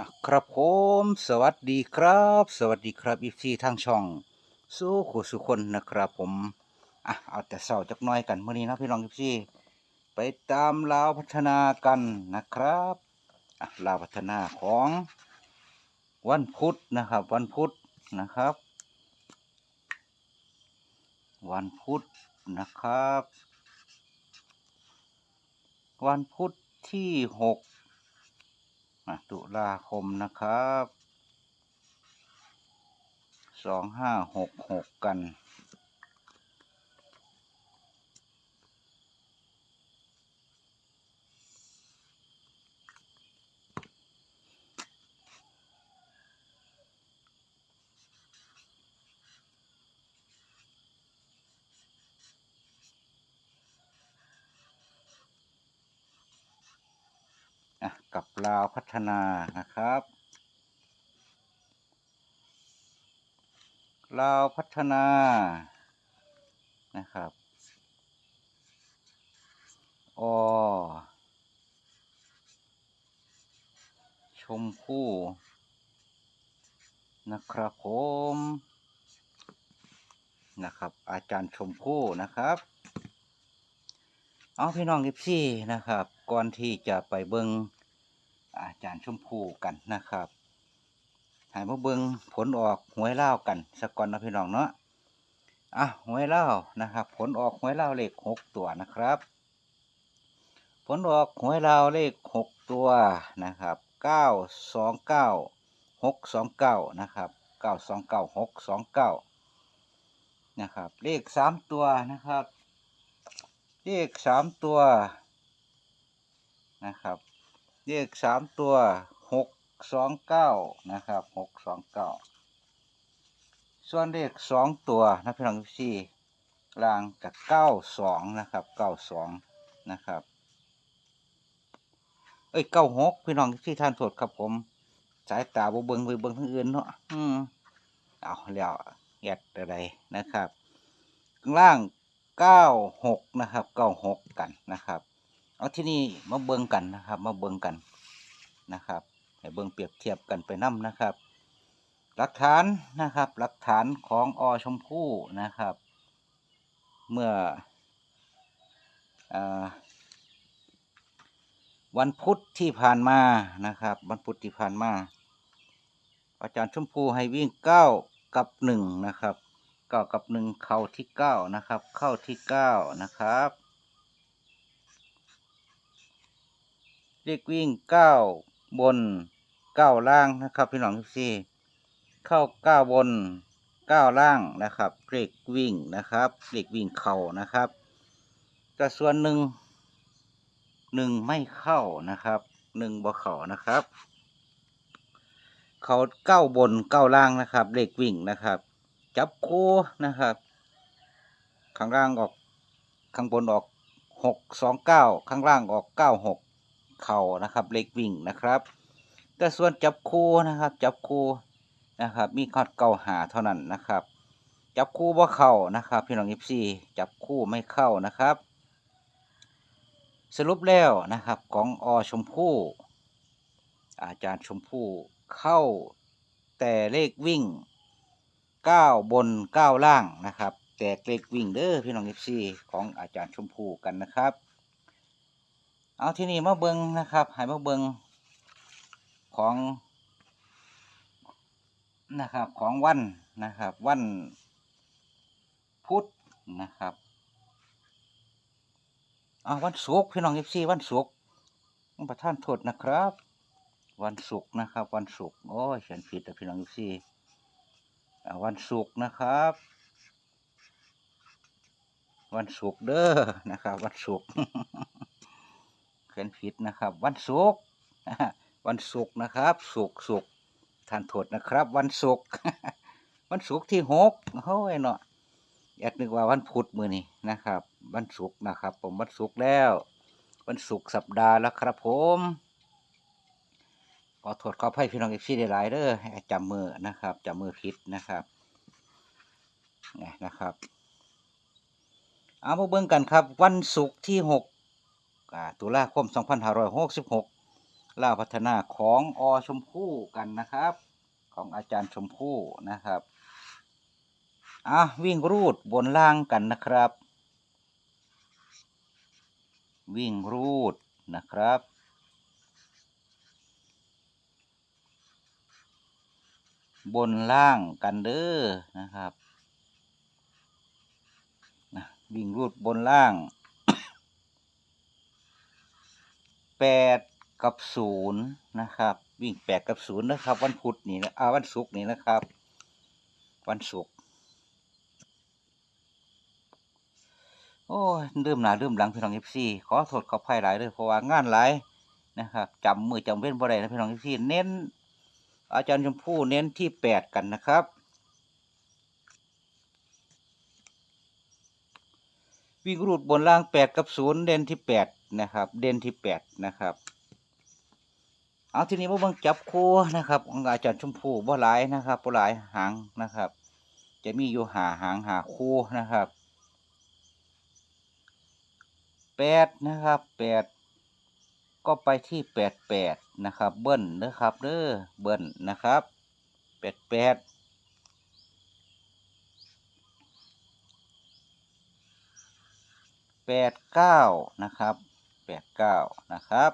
อะครับผมสวัสดีครับ สวัสดีครับอีซีทางช่อง สู้ขู่สุคนนะครับผมอะเอาแต่เศร้าจักน้อยกันเมื่อนี้นะพี่น้องอีซีไปตามลาวพัฒนากันนะครับอะลาวพัฒนาของวันพุธนะครับ วันพุธนะครับ วันพุธนะครับ วันพุธที่หก ตุลาคมนะครับสองห้าหกหกกัน อะกับลาวพัฒนานะครับลาวพัฒนานะครับอชมพู่นะครับผมนะครับ อาจารย์ชมพู่นะครับ เอาพี่น้องทิพซี่นะครับ ก่อนที่จะไปเบิง อาจารย์ชมพูกันนะครับให้มาเบิงผลออกหวยเล่ากันสกก่อนนะพี่น้องเนาะอะหวยเล่านะครับ ผลออกหวยเล่าเลขหกตัวนะครับ ผลออกหวยเล่าเลขหกตัวนะครับเก้าสองเก้าหกสองเก้านะครับเก้าสองเก้าหกสองเก้านะครับ เลขสามตัวนะครับ เลขสามตัวนะครับ เลขสามตัวหกสองเก้านะครับหกสองเก้าส่วนเลขสองตัวนะพี่น้องพี่ล่างกับเก้าสองนะครับเก้าสองนะครับ เอ้ยเก้าหกพี่น้องที่ท่านโทษครับผม สายตาบเบิงไปเบิงทั้งอื่นเนาะอืมเอาแล้วแยดอะไรนะครับข้างล่างเก้าหกนะครับเก้าหกกันนะครับ เอาที่นี่มาเบิ่งกันนะครับ มาเบิ่งกันนะครับให้เบิ่งเปรียบเทียบกันไปนํนะครับ หลักฐานนะครับ หลักฐานของอชมพู่นะครับ เมื่ออวันพุธที่ผ่านมานะครับ วันพุธที่ผ่านมา อาจารย์ชมพูให้วิ่งเก้ากับหนึ่งนะครับเก้ากับหนึ่งเข้าที่เก้านะครับ เข้าที่เก้านะครับ เลขวิ่งเก้าบนเก้าล่างนะครับ พี่น้องทุกที่เข้าเก้าบนเก้าล่างนะครับเลขวิ่งนะครับเลขวิ่งเข่านะครับแต่ส่วนหนึ่งหนึ่งไม่เข้านะครับหนึ่งบ่เข้านะครับ เขาเก้าบนเก้าล่างนะครับเลขวิ่งนะครับ จับคู่นะครับข้างล่างออกข้างบนออกหกสองเก้าข้างล่างออกเก้าหก เข่านะครับเลขวิ่งนะครับ แต่ส่วนจับคู่นะครับ จับคู่นะครับ มีคอดเก้าหาเท่านั้นนะครับ จับคู่ว่าเข้านะครับ พี่น้องยิปซีจับคู่ไม่เข้านะครับ สรุปแล้วนะครับของอชมพู่อาจารย์ชมพู่เข้าแต่เลขวิ่งเก้าบนเก้าล่างนะครับ แตกเลขวิ่งเด้อพี่น้องเอฟซีของอาจารย์ชมพู่กันนะครับ เอาที่นี่มาเบิงนะครับให้มาเบิงของนะครับของวันนะครับ วันพุธนะครับเอาวันศุกร์พี่น้องเอฟซีวันศุกร์ประท่านโทษนะครับ วันศุกร์นะครับ วันศุกร์โอ้ยเขียนผิดแต่พี่น้องทุกทีอ่วันศุกร์นะครับ วันศุกร์เด้อนะครับ วันศุกร์ เขียนผิดนะครับ วันศุกร์วันศุกร์นะครับศุกร์ศุกร์ท่านโทษนะครับ วันศุกร์วันศุกร์ที่หกโอ้ยเนาะอยากนึกว่าวันพุธมือนี่นะครับ วันศุกร์นะครับ ผมวันศุกร์แล้ว วันศุกร์สัปดาห์แล้วครับผมขอโทษขออภัยพี่น้องเอฟซีได้หลายเด้อจำมือนะครับจำมือผิดนะครับนี่นะครับ เอามาเบิ่งกันครับ วันศุกร์ที่หก ตุลาคมสองพันห้าร้อยหกสิบหกล่าพัฒนาของอชมพู่กันนะครับ ของอาจารย์ชมพู่นะครับอะวิ่งรูดบนล่างกันนะครับ วิ่งรูดนะครับบนล่างกันเด้อนะครับวิ่งรูดบนล่าง แปดกับศูนย์นะครับ วิ่งแปดกับศูนย์นะครับ วันพุธนี่นะอ่าวันศุกร์นี่นะครับ วันศุกร์โอ้เริ่มหนาเริ่มหลังพี่น้องเอฟซีขอโทษขออภัยหลายเลยเพราะว่างานหลายนะครับจำมือจำเว้นบ่ได้นะพี่น้องเอฟซีเน้น อาจารย์ชมพู่เน้นที่แปดกันนะครับวิ่งรูดบนล่างแปดกับศูนย์เด่นที่แปด นะครับ เด่นที่แปดนะครับ เอาทีนี้มาเบิ่งจับคู่นะครับของอาจารย์ชมพู่บ่หลายนะครับบ่หลายหางนะครับ จะมีอยู่หาหางหาคู่นะครับแปดนะครับแปดก็ไปที่แปดแปดนะครับ เบิ้ลนะครับเด้อเบิ้ลนะครับแปดแปดแปดเก้านะครับ แปดเก้านะครับ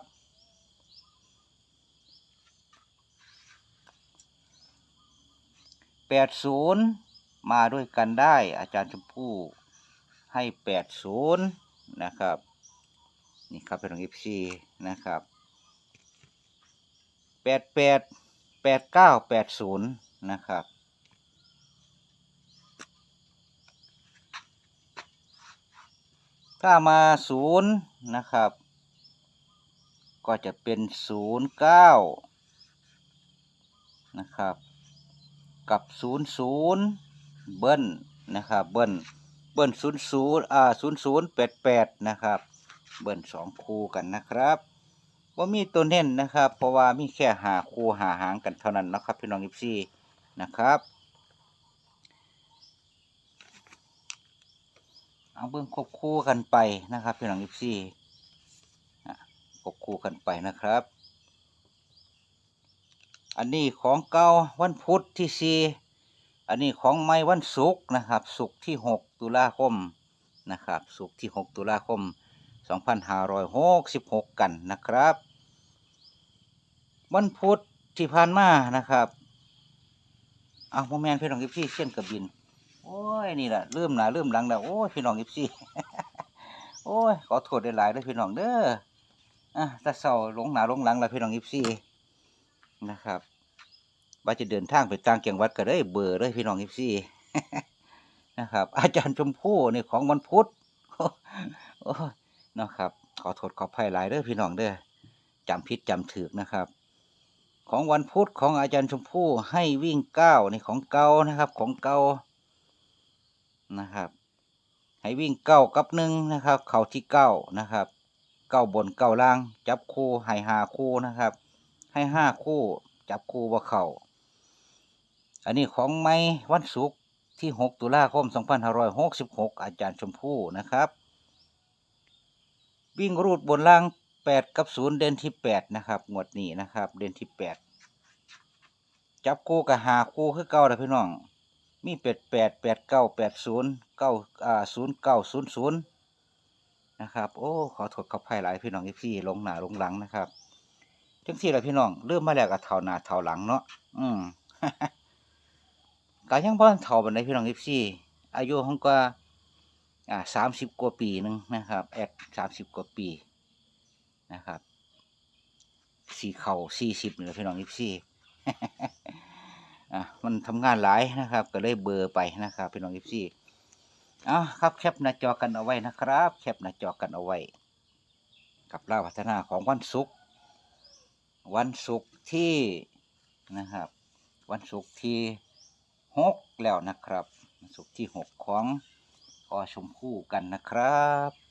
แปดศูนย์มาด้วยกันได้อาจารย์ชมพู่ให้แปดศูนย์นะครับ นี่ครับเป็นของ FC นะครับแปดแปดแปดเก้าแปดศูนย์นะครับถ้ามาศูนย์ นะครับ ก็จะเป็นศูนย์เก้านะครับ กับศูนย์ศูนย์เบิ้ลนะครับ เบิ้ลเบิ้ลศูนย์ศูนย์อ่าศูนย์ศูนย์แปดแปดนะครับ เบิ้ลสองคู่กันนะครับว่ามีตัวเน้นนะครับ เพราะว่ามีแค่หาคู่หาหางกันเท่านั้นนะครับพี่น้องอิฟซีนะครับ เอาเบิ้งควบคู่กันไปนะครับพี่น้องอิฟซีควบคู่กันไปนะครับ อันนี้ของเก่าวันพุธที่สี่อันนี้ของไม่วันศุกร์นะครับศุกร์ที่หกตุลาคมนะครับศุกร์ที่หกตุลาคมสองพันห้าร้อยหกสิบหกกันนะครับ วันพุธที่ผ่านมานะครับเอาโมแมนพี่น้องกิฟซี่เช่นกับบิน โอ้ยนี่แหละเริ่มหนาเริ่มหลังแล้วโอ้ยพี่น้องกิฟซี่โอ้ยขอโทษได้หลายเด้พี่น้องเด้ออะตาเศร้าหลงหนาหลงหลังแล้วพี่น้องกิฟซี่นะครับว่าจะเดินทางไปต่างจังหวัดก็ได้เบอร์เลยพี่น้องกิฟซี่นะครับ อาจารย์ชมพู่นี่ของวันพุธโอ้ยนะครับ ขอโทษขอภัยหลายเด้อพี่น้องเด้อจำผิดจำถือนะครับ ของวันพุธของอาจารย์ชมพู่ให้วิ่งเก้านี่ของเก่านะครับ ของเก่า นะครับ ให้วิ่งเก้ากับหนึ่งนะครับ เข่าที่เก้านะครับเก้าบนเก้าล่าง จับคู่ให้หาคู่นะครับ ให้ห้าคู่จับคู่ว่าเข่าอันนี้ของไม้วันศุกร์ที่หกตุลาคมสองพันห้าร้อยหกสิบหกอาจารย์ชมพู่นะครับ วิ่งรูดบนล่างแปดกับศูนย์เด่นที่แปดนะครับงวดนี้นะครับ เด่นที่แปดจับคู่กับหาคู่คือเก้าเลยพี่น้อง มีแปดแปดแปดเก้าแปดศูนย์เก้าอ่าศูนย์เก้าศูนย์ศูนย์นะครับ โอ้ขอโทษขอภัยหลายพี่น้องที่พี่ลงหนาลงหลังนะครับจังที่ละพี่น้องเริ่มมาแล้วกับเท่าหน้าเท่าหลังเนาะอืมกายังบ้านเท่าบันไดพี่น้องที่พี่อายุของก็อ่าสามสิบกว่าปีหนึ่งนะครับแอดสามสิบกว่าปีนะครับสี่เข่าสี่สิบนี่แหละพี่น้องยิบสี่ อะมันทำงานหลายนะครับ ก็เลยเบอร์ไปนะครับพี่น้องยิบสี่อะครับแคปหน้าจอกันเอาไว้นะครับ แคปหน้าจอกันเอาไว้ กับล่าพัฒนาของวันศุกร์วันศุกร์ที่นะครับ วันศุกร์ที่หกแล้วนะครับวันศุกร์ที่หกของพอชมพู่กันนะครับ